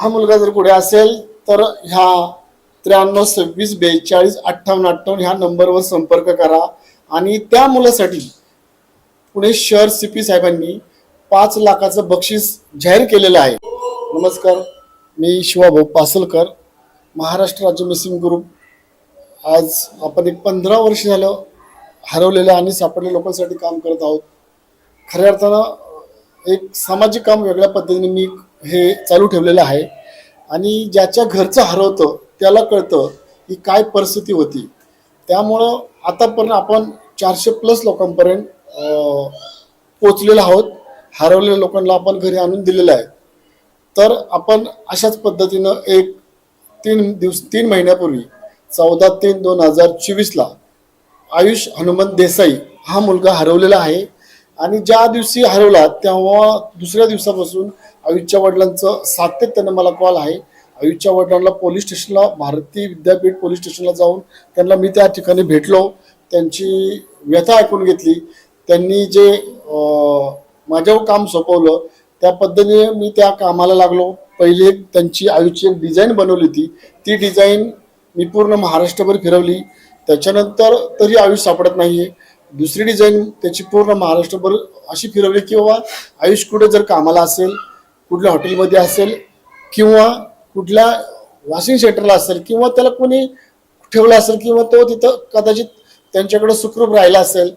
हा मुलगा जर पुढे असेल तर ह्या त्र्याण्णव सव्वीस बेचाळीस अठ्ठावन्न अठ्ठावन्न ह्या नंबरवर संपर्क करा. आणि त्या मुलासाठी पुणे शहर सी पी साहेबांनी पाच लाखाचं बक्षीस जाहीर केलेलं आहे. नमस्कार मी शिवाभाऊ पासलकर महाराष्ट्र राज्य मिसिंग ग्रुप. आज आपण एक पंधरा वर्ष झालं हरवलेल्या आणि सापडलेल्या लोकांसाठी काम करत आहोत. खऱ्या अर्थानं एक सामाजिक काम वेगळ्या पद्धतीने मी हे चालू ठेवलेलं आहे. आणि ज्याच्या घरचं हरवतं त्याला कळतं की काय परिस्थिती होती. त्यामुळं आतापर्यंत आपण चारशे प्लस लोकांपर्यंत पोचलेलो आहोत. हरवलेल्या लोकांना आपण घरी आणून दिलेलं आहे. तर आपण अशाच पद्धतीनं एक तीन दिवस तीन महिन्यापूर्वी चौदा तीन दोन हजार चोवीसला आयुष हनुमंत देसाई हा मुलगा हरवलेला आहे. आणि ज्या दिवशी हरवला तेव्हा दुसऱ्या दिवसापासून आयुषच्या वडिलांचं सातत्यानं मला कॉल आहे. आयुषच्या वडिलांना पोलीस स्टेशनला भारतीय विद्यापीठ पोलीस स्टेशनला जाऊन त्यांना मी त्या ठिकाणी भेटलो. त्यांची व्यथा ऐकून घेतली. त्यांनी जे माझ्यावर काम सोपवलं त्या पद्धतीने मी त्या कामाला लागलो. पहिले त्यांची आयुषची एक डिझाईन बनवली होती. ती डिझाईन मी पूर्ण महाराष्ट्रभर फिरवली. त्याच्यानंतर तरी आयुष सापडत नाहीये. दुसरी डिझाईन त्याची पूर्ण महाराष्ट्रभर अशी फिरवली की बाबा आयुष कुठे जर कामाला असेल कुठल्या हॉटेलमध्ये असेल किंवा कुठल्या वॉशिंग सेंटरला असेल किंवा त्याला कोणी ठेवलं असेल किंवा तो तिथं कदाचित त्यांच्याकडे सुखरूप राहिला असेल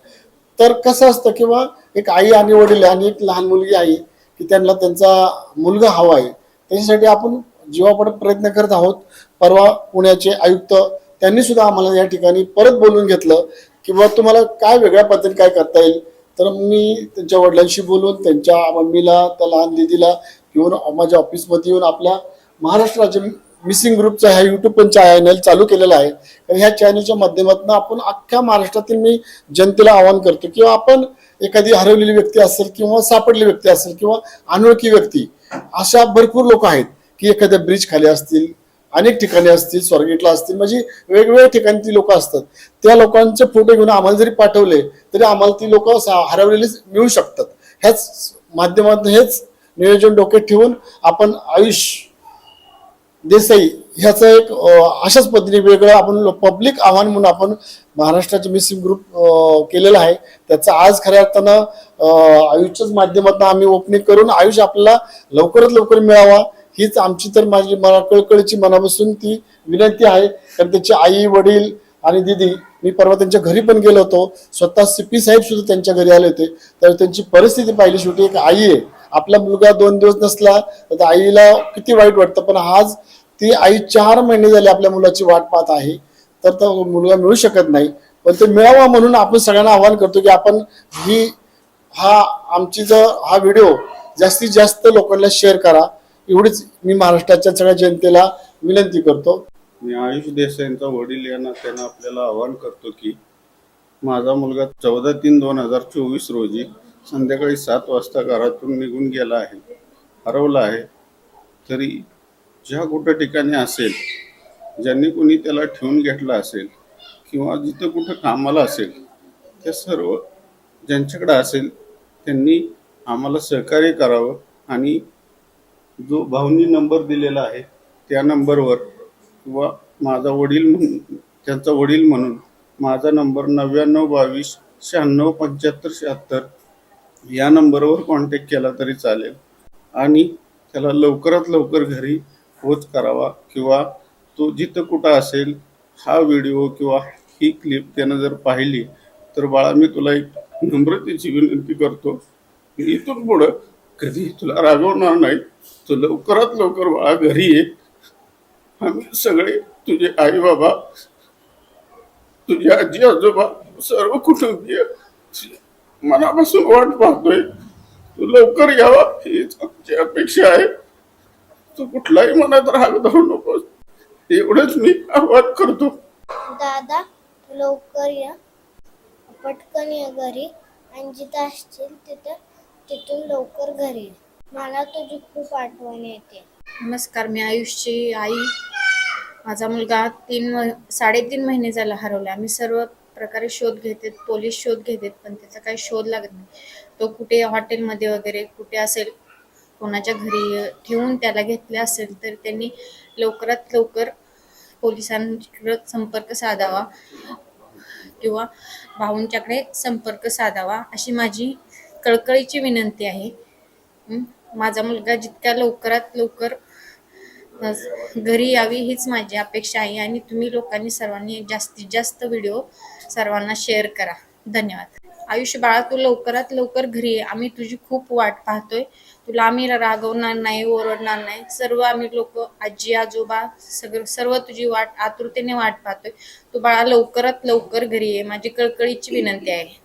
तर कसं असतं किंवा एक आई आणि वडील आणि एक लहान मुलगी आई की त्यांना त्यांचा मुलगा हवा आहे त्याच्यासाठी आपण जीवापडे प्रयत्न करत आहोत. परवा पुण्याचे आयुक्त त्यांनी सुद्धा आम्हाला या ठिकाणी परत बोलून घेतलं किंवा तुम्हाला काय वेगळ्या पद्धतीने काय करता येईल? तर मी त्यांच्या वडिलांशी बोलून त्यांच्या मम्मीला त्या लहान दिदीला येऊन माझ्या ऑफिसमध्ये येऊन आपल्या महाराष्ट्र राज्य मिसिंग ग्रुपचा ह्या युट्यूब पण चॅनल चालू केलेला आहे. तर ह्या चॅनलच्या माध्यमातून आपण अख्ख्या महाराष्ट्रातील मी जनतेला आवाहन करतो किंवा आपण एखादी हरवलेली व्यक्ती असेल किंवा सापडलेली व्यक्ती असेल किंवा अनोळखी व्यक्ती अशा भरपूर लोक आहेत की एखाद्या ब्रिज खाली असतील अनेक ठिकाणी असतील स्वारगेटला असतील म्हणजे वेगवेगळ्या ठिकाणी ती लोक असतात. त्या लोकांचे फोटो घेऊन आम्हाला जरी पाठवले तरी आम्हाला ती लोक हरवलेली मिळू शकतात. ह्याच माध्यमातून हेच नियोजन डोक्यात ठेवून आपण आयुष देसाई ह्याचं एक अशाच पद्धतीने वेगळं आपण पब्लिक आव्हान म्हणून आपण महाराष्ट्राचे मिसिंग ग्रुप केलेला आहे. त्याचा आज खऱ्या अर्थानं आयुषच्याच माध्यमातून आम्ही ओपनिंग करून आयुष आपल्याला लवकरात लवकर मिळावा हीच आमची तर माझी मला कळकळीची मनापासून ती विनंती आहे. कारण त्याची आई वडील आणि दिदी मी परवा त्यांच्या घरी पण गेलो होतो. स्वतः सीपी साहेब सुद्धा त्यांच्या घरी आले होते. तर त्यांची परिस्थिती पाहिली शेवटी एक आई आहे. आपला मुलगा दोन दिवस नसला तर आईला किती वाईट वाटतं. पण आज ती आई चार महिने झाले आपल्या मुलाची वाट पाहत आहे. तर तो मुलगा मिळू शकत नाही. पण ते मिळावा म्हणून आपण सगळ्यांना आवाहन करतो की आपण ही हा आमची जर हा व्हिडिओ जास्तीत जास्त लोकांना शेअर करा. एवढीच मी महाराष्ट्राच्या सगळ्या जनतेला विनंती करतो. मी आयुष देसाईंचा वडील यांना त्यांना आपल्याला आवाहन करतो की माझा मुलगा चौदा तीन दोन हजार चोवीस रोजी संध्याकाळी सात वाजता घरातून निघून गेला आहे. हरवला आहे. तरी ज्या कुठं ठिकाणी असेल ज्यांनी कोणी त्याला ठेवून घेतला असेल किंवा जिथं कुठं कामाला असेल त्या सर्व ज्यांच्याकडं असेल त्यांनी आम्हाला सहकार्य करावं आणि जो भाऊनी नंबर दिलेला आहे त्या नंबरवर किंवा माझा वडील म्हणून त्यांचा वडील म्हणून माझा नंबर नव्याण्णव बावीस शहाण्णव पंच्याहत्तर शहात्तर या नंबरवर कॉन्टॅक्ट केला तरी चालेल. आणि त्याला लवकरात लवकर घरी पोच करावा किंवा तो जिथं कुठं असेल हा व्हिडिओ किंवा ही क्लिप त्यानं जर पाहिली तर बाळा मी तुला एक नम्रतेची विनंती करतो इथून पुढं कधी तुला रागवणार नाही. तू लवकरात लवकर बाळा घरी ये. आम्ही सगळे तुझे आई बाबा तुझे आजी आजोबा सर्व कुटुंबीय मनापासून वाट पाहतोय. तू लवकर यावा हीच आमची अपेक्षा आहे. तू कुठलाही मनात राग धरू नकोस. एवढंच मी आवाहन करतो. दादा लवकर या. पटकन या घरी. आणि जिथं असतील तिथं तिथून लवकर घरी ये. मला तुझी खूप आठवण येते. नमस्कार मी आयुषची आई. माझा मुलगा तीन मह साडेतीन महिने झाला हरवला आम्ही सर्व प्रकारे शोध घेतात पोलीस शोध घेतात पण त्याचा काही शोध लागत नाही. तो कुठे हॉटेलमध्ये वगैरे कुठे असेल कोणाच्या घरी ठेवून त्याला घेतले असेल तर त्यांनी लवकरात लवकर पोलिसांकडे संपर्क साधावा किंवा भाऊंच्याकडे संपर्क साधावा अशी माझी कळकळीची विनंती आहे. माझा मुलगा जितक्या लवकरात लवकर घरी यावी हीच माझी अपेक्षा आहे आणि तुम्ही लोकांनी सर्वांनी जास्तीत जास्त व्हिडिओ सर्वांना शेअर करा. धन्यवाद. आयुष्य बाळा तू लवकरात लवकर घरी ये. आम्ही तुझी खूप वाट पाहतोय. तुला आम्ही रागवणार नाही ओरडणार नाही. सर्व आम्ही लोक आजी आजोबा सगळं सर्व तुझी वाट आतुरतेने वाट पाहतोय. तू बाळा लवकरात लवकर घरी ये. माझी कळकळीची विनंती आहे.